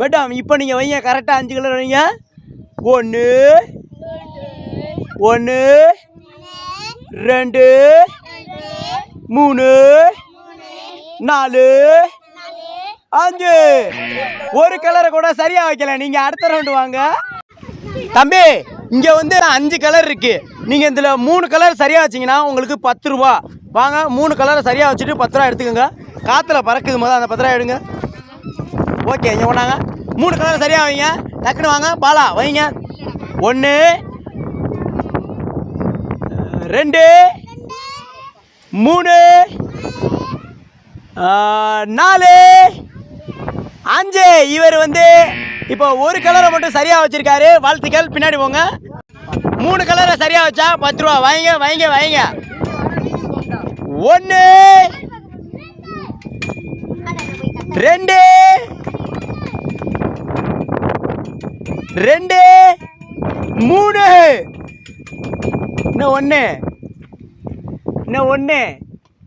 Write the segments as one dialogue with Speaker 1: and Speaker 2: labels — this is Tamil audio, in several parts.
Speaker 1: மேடம் இப்போ நீங்கள் வைங்க கரெக்டாக அஞ்சு கலர் வைங்க. ஒன்று ஒன்று ரெண்டு மூணு நாலு அஞ்சு. ஒரு கலரை கூட சரியாக வைக்கல. நீங்கள் அடுத்த ரவுண்டு வாங்க. தம்பி இங்கே வந்து அஞ்சு கலர் இருக்குது நீங்கள் இதில் மூணு கலர் சரியாக வச்சிங்கன்னா உங்களுக்கு பத்து ரூபா. வாங்க மூணு கலரை சரியாக வச்சுட்டு பத்து ரூபா எடுத்துக்கோங்க. காற்றுல பறக்குது முதல்ல அந்த பத்து ரூபா எடுங்க. ஓகே இங்கே கொண்டாங்க. மூணு கலர் சரியாக வைங்க டக்குன்னு வாங்க. பாலா வைங்க. ஒன்று ரெண்டு மூணு நாலு அஞ்சு. இவர் வந்து இப்போ ஒரு கலரை மட்டும் சரியாக வச்சுருக்காரு. வாழ்த்துக்கள். பின்னாடி போங்க. மூணு கலரை சரியாக வச்சா பத்து ரூபா. வாங்க வாங்க வாங்க. ஒன்று ரெண்டு ரெண்டு மூணு. இன்னும் ஒன்று இன்னும் ஒன்று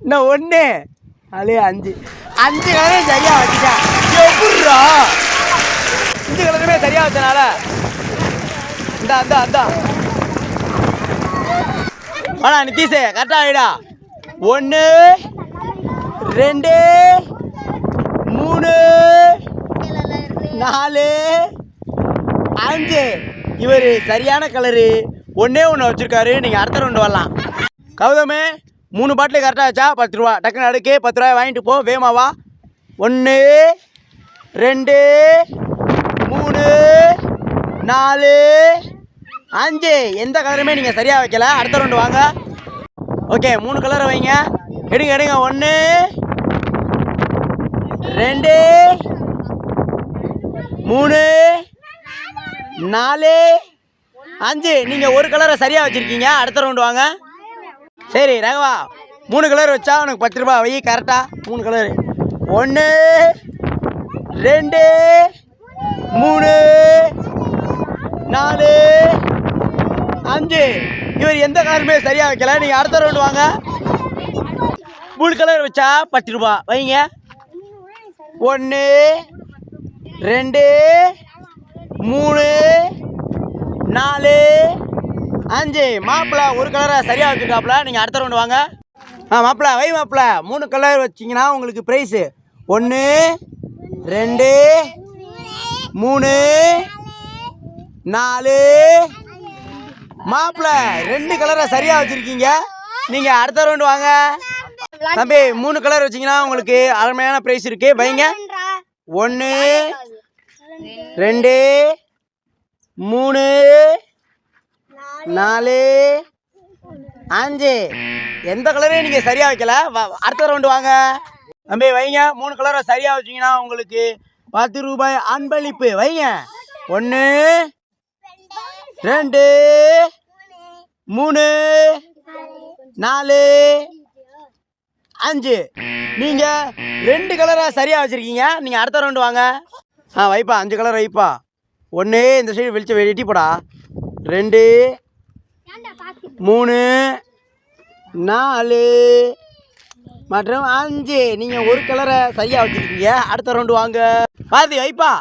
Speaker 1: இன்னும் ஒன்று அலே அஞ்சு. அஞ்சு கலரும் சரியாக வச்சுட்டேன் எப்பட்றா அஞ்சு கலருமே சரியாக வச்சனால இந்தா இந்தா இந்தா. வாடா நித்தீஷே கரெக்டாக ஆகிடா ஒன்று ரெண்டு மூணு நாலு. அஞ்சு இவர் சரியான கலரு ஒன்றே ஒன்று வச்சுருக்காரு. நீங்கள் அடுத்த ரெண்டு வரலாம். கௌதமே மூணு பாட்டில் கரெக்டாக வச்சா பத்து ரூபா. டக்குன்னு அடுக்கு பத்து ரூபாய் வாங்கிட்டு போ. வேமாவா ஒன்று ரெண்டு மூணு நாலு அஞ்சு. எந்த கலருமே நீங்கள் சரியாக வைக்கல. அடுத்த ரெண்டு வாங்க. ஓகே மூணு கலரை வைங்க. எடுங்க எடுங்க. ஒன்று ரெண்டு மூணு நாலு அஞ்சு. நீங்கள் ஒரு கலரை சரியாக வச்சுருக்கீங்க. அடுத்த ரவுண்டு வாங்க. சரி ரகவா. மூணு கலர் வச்சா உனக்கு பத்து ரூபா வை கரெக்டாக மூணு கலர் ஒன்று ரெண்டு மூணு நாலு அஞ்சு. இவர் எந்த கலருமே சரியாக வைக்கல. நீங்கள் அடுத்த ரவுண்டு வாங்க. மூணு கலர் வச்சா பத்து ரூபா வைங்க. ஒன்று ரெண்டு மூணு நாலு அஞ்சு. மாப்பிள்ளை ஒரு கலரை சரியாக வச்சுருக்காப்புல நீங்கள் அடுத்த ரவுண்டு வாங்க. ஆ மாப்பிள்ளை வை மாப்பிள்ளை மூணு கலர் வச்சிங்கன்னா உங்களுக்கு ப்ரைஸு ஒன்று ரெண்டு மூணு நாலு. மாப்பிள்ளை ரெண்டு கலரை சரியாக வச்சுருக்கீங்க. நீங்கள் அடுத்த ரவுண்டு வாங்க. தம்பி மூணு கலர் வச்சிங்கன்னா உங்களுக்கு அருமையான ப்ரைஸ் இருக்குது வைங்க. ஒன்று ரெண்டு மூணு நாலு அஞ்சு. எந்த கலரையும் நீங்கள் சரியாக வைக்கல. வ- அடுத்த ரவுண்டு வாங்க. தம்பி வைங்க. மூணு கலரை சரியாக வச்சிங்கன்னா உங்களுக்கு பத்து ரூபாய் அன்பளிப்பு. வைங்க. ஒன்று ரெண்டு மூணு நாலு அஞ்சு. நீங்கள் ரெண்டு கலரை சரியாக வச்சுருக்கீங்க. நீங்கள் அடுத்த ரவுண்டு வாங்க. ஆ வைப்பா அஞ்சு கலர் வைப்பா. ஒன்று இந்த சைடு வெளிச்சம் வெட்டி போடா. ரெண்டு மூணு நாலு மற்றும் அஞ்சு. நீங்கள் ஒரு கலரை சரியாக வச்சுருக்கீங்க. அடுத்த ரவுண்டு வாங்க. பாரதி வைப்பா.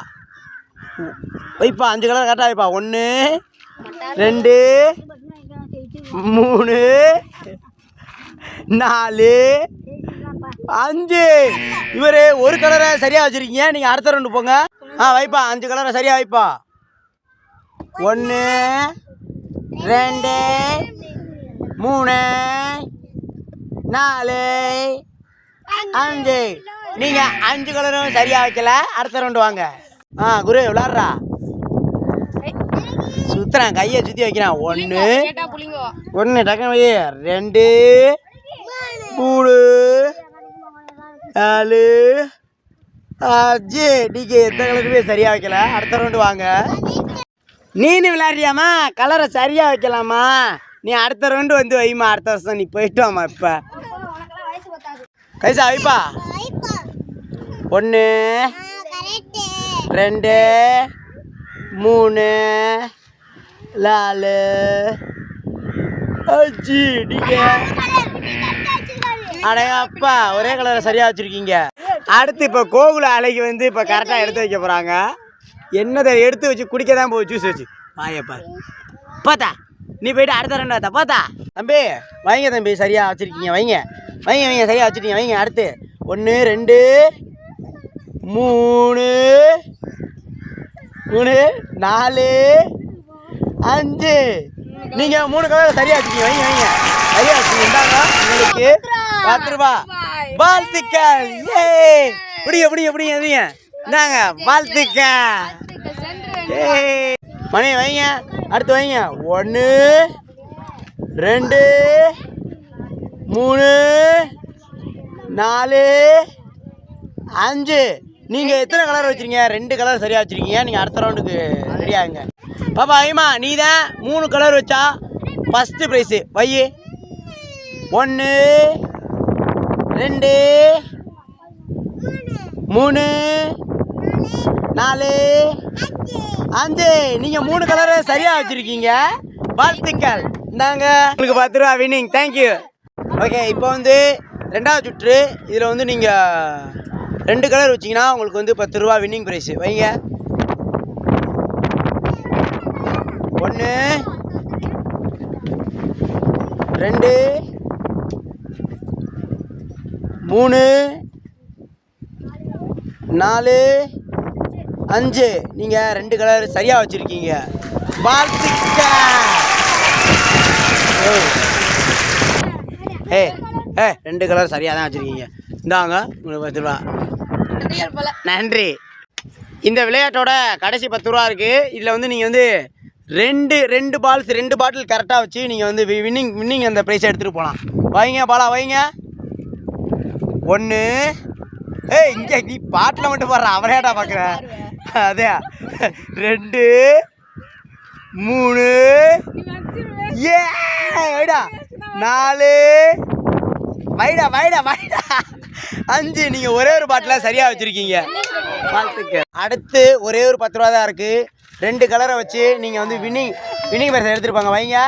Speaker 1: வைப்பா அஞ்சு கலர் கரெக்டாக வைப்பா. ஒன்று ரெண்டு மூணு நாலு அஞ்சு. இவர் ஒரு கலரை சரியாக வச்சுருக்கீங்க. நீங்கள் அடுத்த ரவுண்டு போங்க. ஆ வைப்பா. அஞ்சு கலரை சரியாக வைப்பா. ஒன்று ரெண்டு மூணு நாலு அஞ்சு. நீங்கள் அஞ்சு கலரும் சரியாக வைக்கல. அடுத்த ரவுண்டு வாங்க. ஆ குரு விளாட்றா. சுற்றுறான் கையை சுற்றி வைக்கிறான். ஒன்று ஒன்று டக்குனு ரெண்டு மூணு நாலு ஜி நீங்கள் எந்த கலருமே சரியாக வைக்கல அடுத்த ரவுண்டு வாங்க. நீனு விளையாடுறியாம்மா? கலரை சரியாக வைக்கலாமா நீ அடுத்த ரவுண்டு வந்து வைமா அடுத்த வருஷம் நீ போயிட்டு வாமா இப்போ கைசா வைப்பா. ஒன்று ரெண்டு மூணு நாலு. அஞ்சு நீங்கள் அடையாப்பா ஒரே கலரை சரியாக வச்சுருக்கீங்க. அடுத்து இப்போ கோகுல அலைக்கு வந்து இப்போ கரெக்டாக எடுத்து வைக்க போகிறாங்க என்னதை எடுத்து வச்சு குடிக்க தான் போய் ஜூஸ் வச்சு வாயப்பா பார்த்தா நீ போயிட்டு அடுத்த ரெண்டு வாத்தா பார்த்தா தம்பி வைங்க தம்பி சரியாக வச்சுருக்கீங்க வைங்க. வைங்க வைங்க சரியாக வச்சுருக்கீங்க வைங்க அடுத்து. ஒன்று ரெண்டு மூணு மூணு நாலு அஞ்சு. நீங்கள் மூணு கலர் சரியாக வச்சுருக்கீங்க வைங்க வைங்க. சரியாக வச்சுருக்கீங்க. உங்களுக்கு. பத்து ரூபா வாழ்த்துக்கள். ஏ பிடிங்க பிடிங்க பிடிங்க எதைங்க இந்தாங்க வாழ்த்துக்கள். மணி வைங்க. அடுத்து வைங்க. ஒன்று ரெண்டு மூணு நாலு அஞ்சு. நீங்கள் எத்தனை கலர் வச்சுருக்கீங்க? ரெண்டு கலர் சரியாக வச்சுருக்கீங்க. நீங்கள் அடுத்த ரவுண்டுக்கு ரெடி ஆகுங்க? பாப்பா ஐமா நீ தான் மூணு கலர் வச்சா ஃபஸ்ட்டு ப்ரைஸு வை ஒன்று ரெண்டு. மூணு. நாலு. அஞ்சு. நீங்க மூணு கலரை சரியா வச்சிருக்கீங்க. வாழ்த்துக்கள். இந்தாங்க. உங்களுக்கு பத்து ரூபா வின்னிங் தேங்க்யூ ஓகே இப்போ வந்து ரெண்டாவது சுற்று. இதில் வந்து நீங்கள் ரெண்டு கலர் வச்சிங்கன்னா உங்களுக்கு வந்து பத்து ரூபா வின்னிங் ப்ரைஸ் வைங்க. ஒன்று ரெண்டு. மூணு நாலு அஞ்சு. நீங்கள் ரெண்டு கலர் சரியாக வச்சுருக்கீங்க. வாழ்த்துக்கள். ஏ ஏ ரெண்டு கலர் சரியாக தான் வச்சுருக்கீங்க. இந்தாங்க உங்களுக்கு பத்து ரூபா நன்றி. இந்த விளையாட்டோட கடைசி பத்து ரூபா இருக்குது இதில் வந்து நீங்கள் வந்து ரெண்டு ரெண்டு பால்ஸ் ரெண்டு பாட்டில் கரெக்டாக வச்சு நீங்கள் வந்து வின்னிங் வின்னிங் அந்த ப்ரைஸை எடுத்துகிட்டு போகலாம் வைங்க பாலா வைங்க. ஒன்று ஏய் இங்கே நீ பாட்டில் மட்டும் பாடுற. அவரையாடா பார்க்குற அதே ரெண்டு மூணு. ஏ வைடா. நாலு. வைடா வைடா வைடா. அஞ்சு. நீங்கள் ஒரே ஒரு பாட்டில் சரியாக வச்சுருக்கீங்க. வாழ்த்துக்கு அடுத்து ஒரே ஒரு பத்து ரூபா தான் இருக்குது ரெண்டு கலரை வச்சு நீங்கள் வந்து வின்னிங் வின்னிங் பரிசை எடுத்துட்டு போங்க. வைங்க.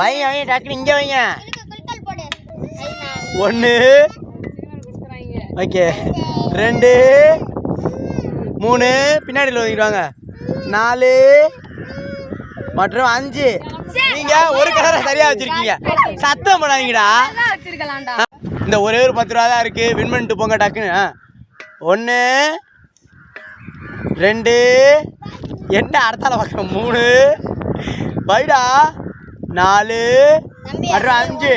Speaker 1: வைங்க வைங்க டக்குனு இங்கே வைங்க. ஒன்று ஓகே ரெண்டு. மூணு. பின்னாடியில் ஒதுக்கிடுவாங்க. நாலு. மற்றும் அஞ்சு. நீங்க ஒரு கலரை சரியா வச்சிருக்கீங்க. சத்தம் பண்ணாதீங்கடா இந்த ஒரே ஒரு பத்து ரூபா தான் இருக்கு. வின் பண்ணிட்டு போங்க டக்குன்னு. ஒன்று ரெண்டு. என்ன அடுத்தால பார்க்க மூணு. பைடா நாலு. மற்றும் அஞ்சு.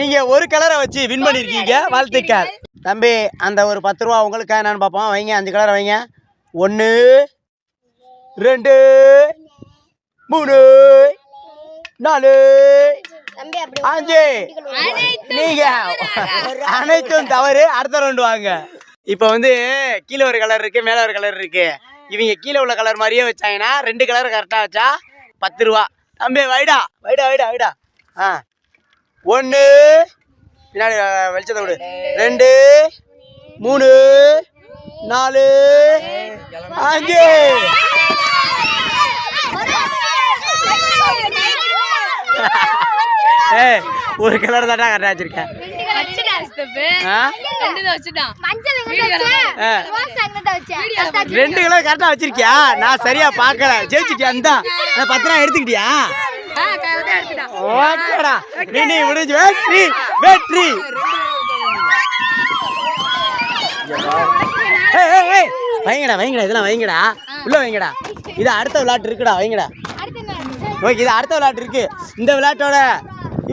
Speaker 1: நீங்க ஒரு கலரை வச்சு வின் பண்ணிருக்கீங்க வாழ்த்துக்கள். தம்பி அந்த ஒரு பத்து ரூபா உங்களுக்கு என்னன்னு பார்ப்போம். வைங்க அஞ்சு கலரை வைங்க. ஒன்று ரெண்டு மூணு நாலு அஞ்சு. நீங்க அனைத்தும் தவறு. அடுத்த ரவுண்டு வாங்க. இப்போ வந்து கீழே ஒரு கலர் இருக்கு மேலே ஒரு கலர் இருக்கு. இவங்க கீழே உள்ள கலர் மாதிரியே வச்சாங்கன்னா ரெண்டு கலர் கரெக்டாக வச்சா பத்து ரூபா. தம்பி வைடா வைடா வைடா வைடா. ஆ. ஒன்று பின்னாடி வெளிச்சத்தை விடு. ரெண்டு. மூணு. நாலு. அஞ்சு. ஏ ஒரு கலர் தாட்டா கரெக்டாக வச்சிருக்கேன். ரெண்டு கலர் கரெக்டாக வச்சிருக்கியா? நான் சரியா பார்க்கல. ஜெயிச்சிட்டியா? நான் பத்து ரூபா எடுத்துக்கிட்டியா? ஓகேடா. நீ முடிஞ்சு. வெற்றி வெற்றி. வைங்கடா வைங்கடா இதெல்லாம் வைங்கடா. உள்ள வைங்கடா. இது அடுத்த விளையாட்டு இருக்குடா வைங்கடா. ஓகே இது அடுத்த விளையாட்டு இருக்கு. இந்த விளையாட்டோட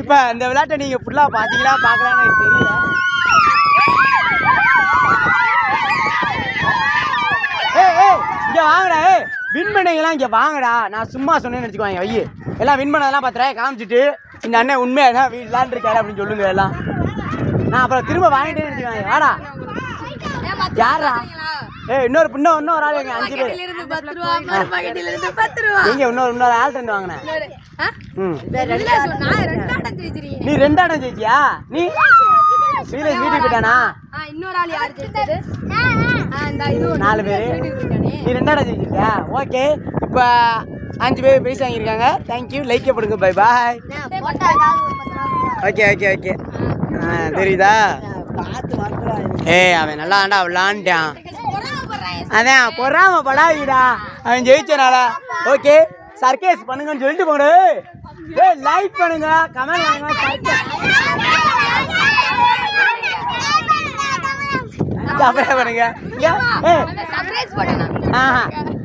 Speaker 1: இப்போ இந்த விளையாட்டை நீங்க ஃபுல்லா பாத்தீங்களா பார்க்கலான்னு தெரியல. ஏய் இங்க வாங்கடா ஏய். வின் பண்ணீங்களா இங்க வாங்கடா. நான் சும்மா சொன்னேன்னு வச்சுக்குவாங்க ஐயே. எல்லாம் வின் பண்ணதெல்லாம் பார்த்துறேன். காமிச்சிட்டு இந்த அண்ணன் உண்மையா என்ன விளாண்டுருக்காரு அப்படின்னு சொல்லுங்க எல்லாம். நான் அப்புறம் திரும்ப வாங்கிட்டேன்னு வச்சுக்குவாங்க வாடா. யாரா ஏய் இன்னொரு இன்னும் இன்னொரு ஆள் எங்க அஞ்சு பேர். எங்க இன்னொரு இன்னொரு ஆள் ரெண்டு வாங்கினேன். நீ ரெண்டாடம் ஜெயிச்சியா? நீ? ஸ்ரீலேஷ் வீட்டுக்கு போயிட்டானா?
Speaker 2: இன்னொரு ஆள் யார் ஜெயிச்சது?
Speaker 1: நாலு பேர். நீ ரெண்டாடம் ஜெயிச்சிருக்கியா? ஓகே. இப்போ அஞ்சு பேர் பிரைஸ் வாங்கியிருக்காங்க தேங்க்யூ லைக் போடுங்க. Bye bye okay okay okay ஆ தெரியுதா? ஏய் அவன் நல்லா ஆண்டா விளாண்டான். அதான் பொறாம படாதீடா. அவன் ஜெயிச்சனால. ஓகே சர்க்கேஸ் பண்ணுங்கன்னு சொல்லிட்டு போடு. ஏய் லைக் பண்ணுங்க. கமெண்ட் பண்ணுங்க. சப்ஸ்கிரைப் பண்ணுங்க? ஏய்,
Speaker 2: சர்ப்ரைஸ்
Speaker 1: ஆஹா.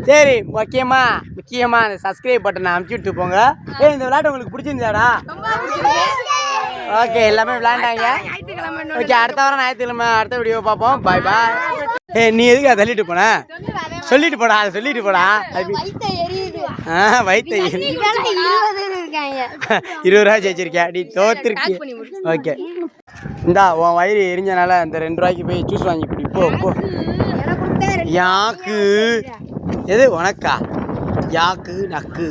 Speaker 1: சரி முக்கியமா முக்கியமா அந்த சப்ஸ்கிரைப் பட்டனை அமுச்சு விட்டு போங்க. ஏய் இந்த விளையாட்டு உங்களுக்கு பிடிச்சிருந்தாடா ஓகே எல்லாமே விளையாண்டாங்க. ஓகே அடுத்த வாரம் ஞாயிற்றுக்கிழமை அடுத்த வீடியோ பார்ப்போம். பாய் பாய் ஏய் நீ எதுக்கு அதை தள்ளிட்டு போன? சொல்லிட்டு போடா அதை சொல்லிட்டு போடா. ஆ வைத்த
Speaker 2: இருபது
Speaker 1: ரூபா ஜெயிச்சிருக்கேன் நீ தோத்துருக்கி ஓகே. இந்தா உன் வயிறு எரிஞ்சனால இந்த ரெண்டு ரூபாய்க்கு போய் ஜூஸ் வாங்கி குடி. போ போ. யாக்கு? எது உனக்கா யாக்கு நக்கு.